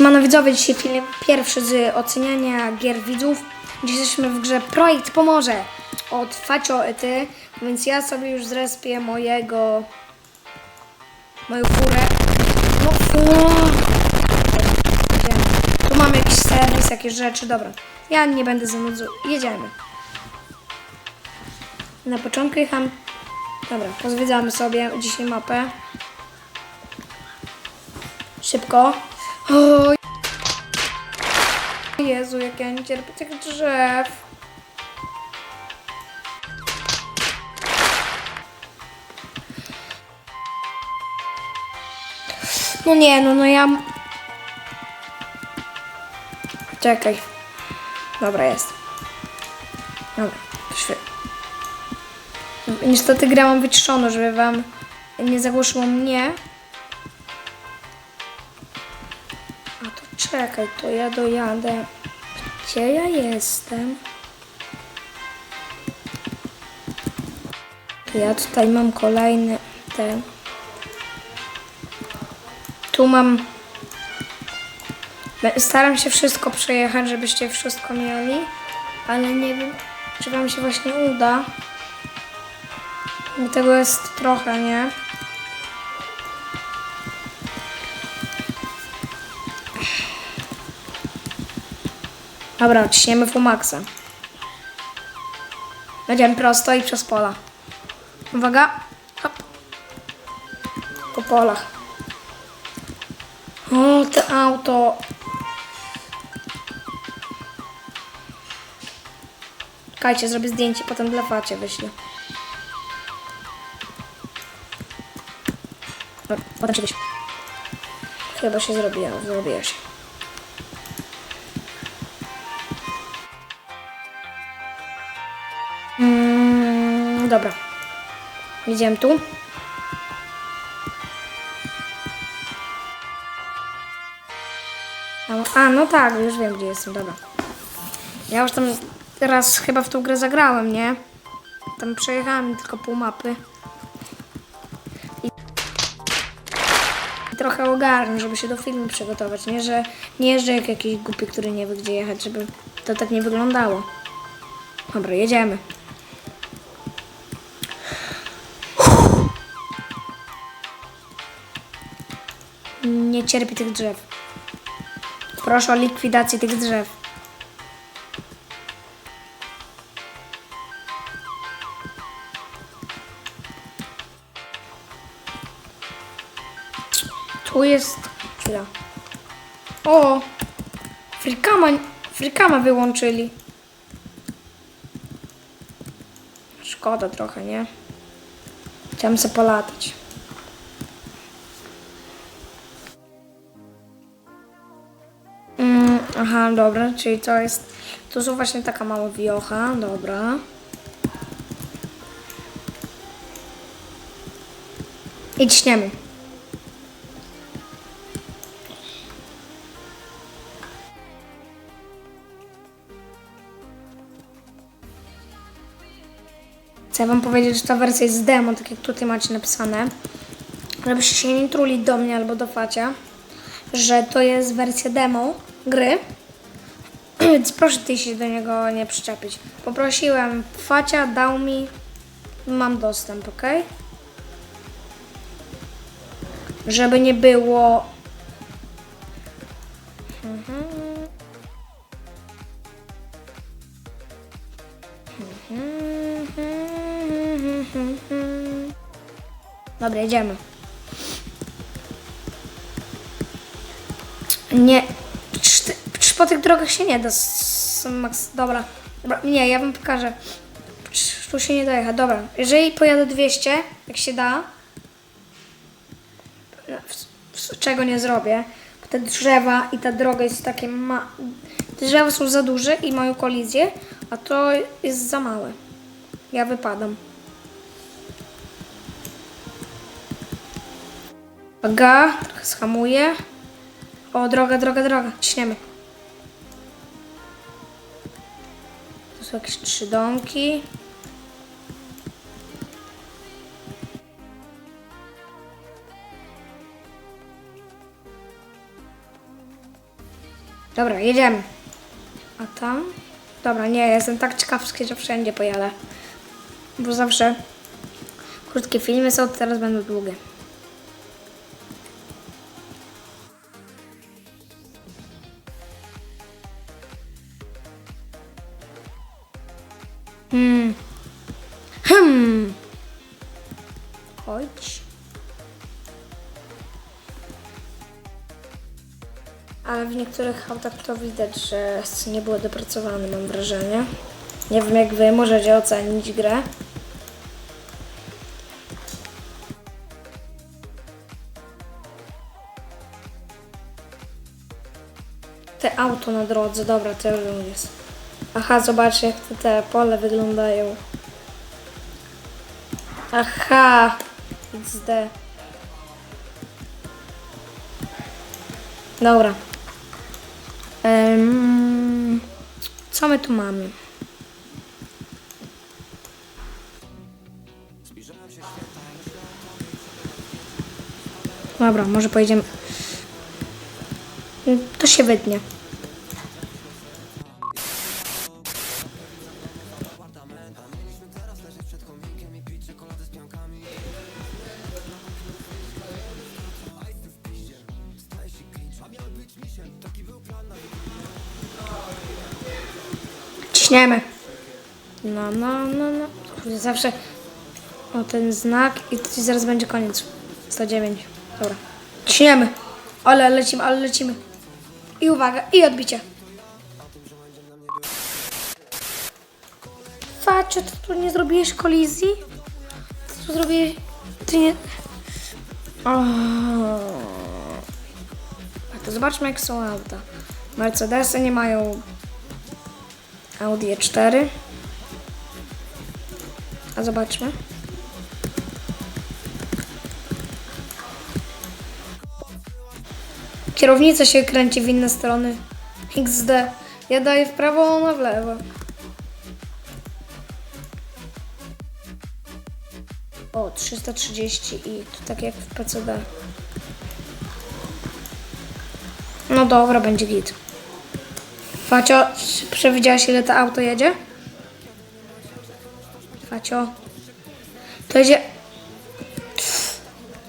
Siemano widzowie, dzisiaj film pierwszy z oceniania gier widzów. Dziś jesteśmy w grze Projekt Pomorze od Facio Ety, więc ja sobie już zrespię mojego moją furę. No. Tu mamy jakiś serwis, jakieś rzeczy, dobra. Ja nie będę zanudzał, jedziemy. Na początku jechałem... Dobra, pozwiedzamy sobie dzisiaj mapę. Szybko. O, Jezu, jak ja nie cierpię tych drzew. No nie, no, no ja... Czekaj. Dobra, jest. Dobra, świetnie. Niestety gra mam wyciszoną, żeby wam nie zagłuszyło mnie. Czekaj, to ja dojadę. Gdzie ja jestem? Ja tutaj mam kolejny ten. Tu mam. Staram się wszystko przejechać, żebyście wszystko mieli, ale nie wiem, czy wam się właśnie uda. Bo Tego jest trochę, nie? Dobra, ciśniemy Fumaxa. Będziemy prosto i przez pola. Uwaga. Hop. Po polach. O, to auto. Czekajcie, zrobię zdjęcie, potem dla Facie wyślę. Dobra, Potem wyślę. Chyba się zrobiła, zrobiła się. Dobra. Idziemy tu. A, no tak, już wiem gdzie jestem, dobra. Ja już tam teraz chyba w tą grę zagrałem, nie? Tam przejechałem tylko pół mapy. I trochę ogarnę, żeby się do filmu przygotować, nie? Że nie jeżdżę jak jakiś głupi, który nie wie gdzie jechać, żeby to tak nie wyglądało. Dobra, jedziemy. Nie cierpi tych drzew. Proszę o likwidację tych drzew. Tu jest... Chwila. O! Frikama, frikama wyłączyli. Szkoda trochę, nie? Chciałem sobie polatać. Aha, dobra, czyli to jest. To są właśnie taka mała wiocha, dobra. I ciśniemy. Chcę wam powiedzieć, że ta wersja jest demo, tak jak tutaj macie napisane. Żebyście się nie truli do mnie albo do Facia, że to jest wersja demo gry. Więc proszę ty się do niego nie przyczepić. Poprosiłem Facia, dał mi, mam dostęp, ok? Żeby nie było. Mhm. Dobra, jedziemy. Nie. Po tych drogach się nie da. Max, dobra. dobra. Nie, ja wam pokażę. Tu się nie dojecha. Dobra. Jeżeli pojadę 200, jak się da, czego nie zrobię, bo te drzewa i ta droga jest takie ma... Drzewa są za duże i mają kolizję, a to jest za małe. Ja wypadam. Uwaga, trochę schamuję. O, droga, droga, droga. Ciśniemy. Są jakieś trzy domki. Dobra, jedziemy. A tam? Dobra, nie, jestem tak ciekawski, że wszędzie pojadę. Bo zawsze krótkie filmy są, teraz będą długie. Hmm. Hmm. Chodź. Ale w niektórych autach to widać, że nie były dopracowane, mam wrażenie. Nie wiem jak wy możecie ocenić grę. Te auto na drodze, dobra, to już jest. Aha, zobaczcie jak te, te pole wyglądają. Aha, XD. Dobra. Em, co my tu mamy? Dobra, może pojedziemy. To się wytnie. Ciśniemy. No, no, no, no. Kurde, Zawsze o ten znak i to zaraz będzie koniec. 109. Dobra. Ciśniemy. Ale lecimy, ale lecimy. I uwaga, i odbicie. Facio, ty tu nie zrobiłeś kolizji? Ty tu zrobiłeś... Ty nie... O. A to zobaczmy jak są auta. Mercedesy nie mają Audi E4. A zobaczmy. Kierownica się kręci w inne strony. XD. Ja daję w prawo, ona w lewo. O, 330 i to tak jak w PCD. No dobra, będzie git. Facio, przewidziałaś ile to auto jedzie? Facio. To jedzie...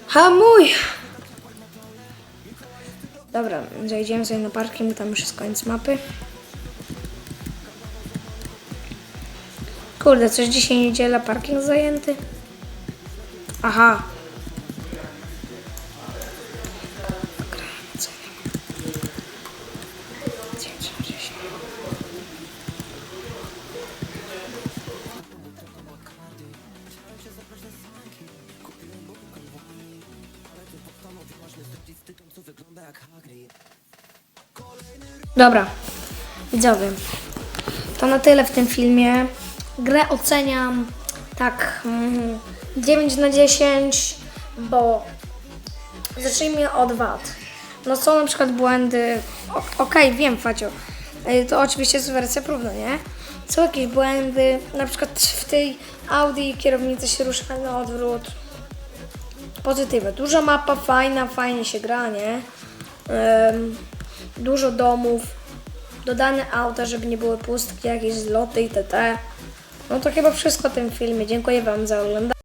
Hamuj! Dobra, zajdziemy sobie na parking, tam już jest koniec mapy. Kurde, coś dzisiaj niedziela, parking zajęty. Aha. Dobra, widzowie, to na tyle w tym filmie. Grę oceniam tak mm, 9 na 10, bo zacznijmy od wad. No są na przykład błędy, okej, wiem Facio, Y, to oczywiście jest wersja próbna, nie? Są jakieś błędy, na przykład w tej Audi kierownica się rusza na odwrót. Pozytywne, duża mapa, fajna, fajnie się gra, nie? Em, dużo domów, dodane auta, żeby nie były pustki, jakieś zloty itd. No to chyba wszystko w tym filmie. Dziękuję Wam za oglądanie.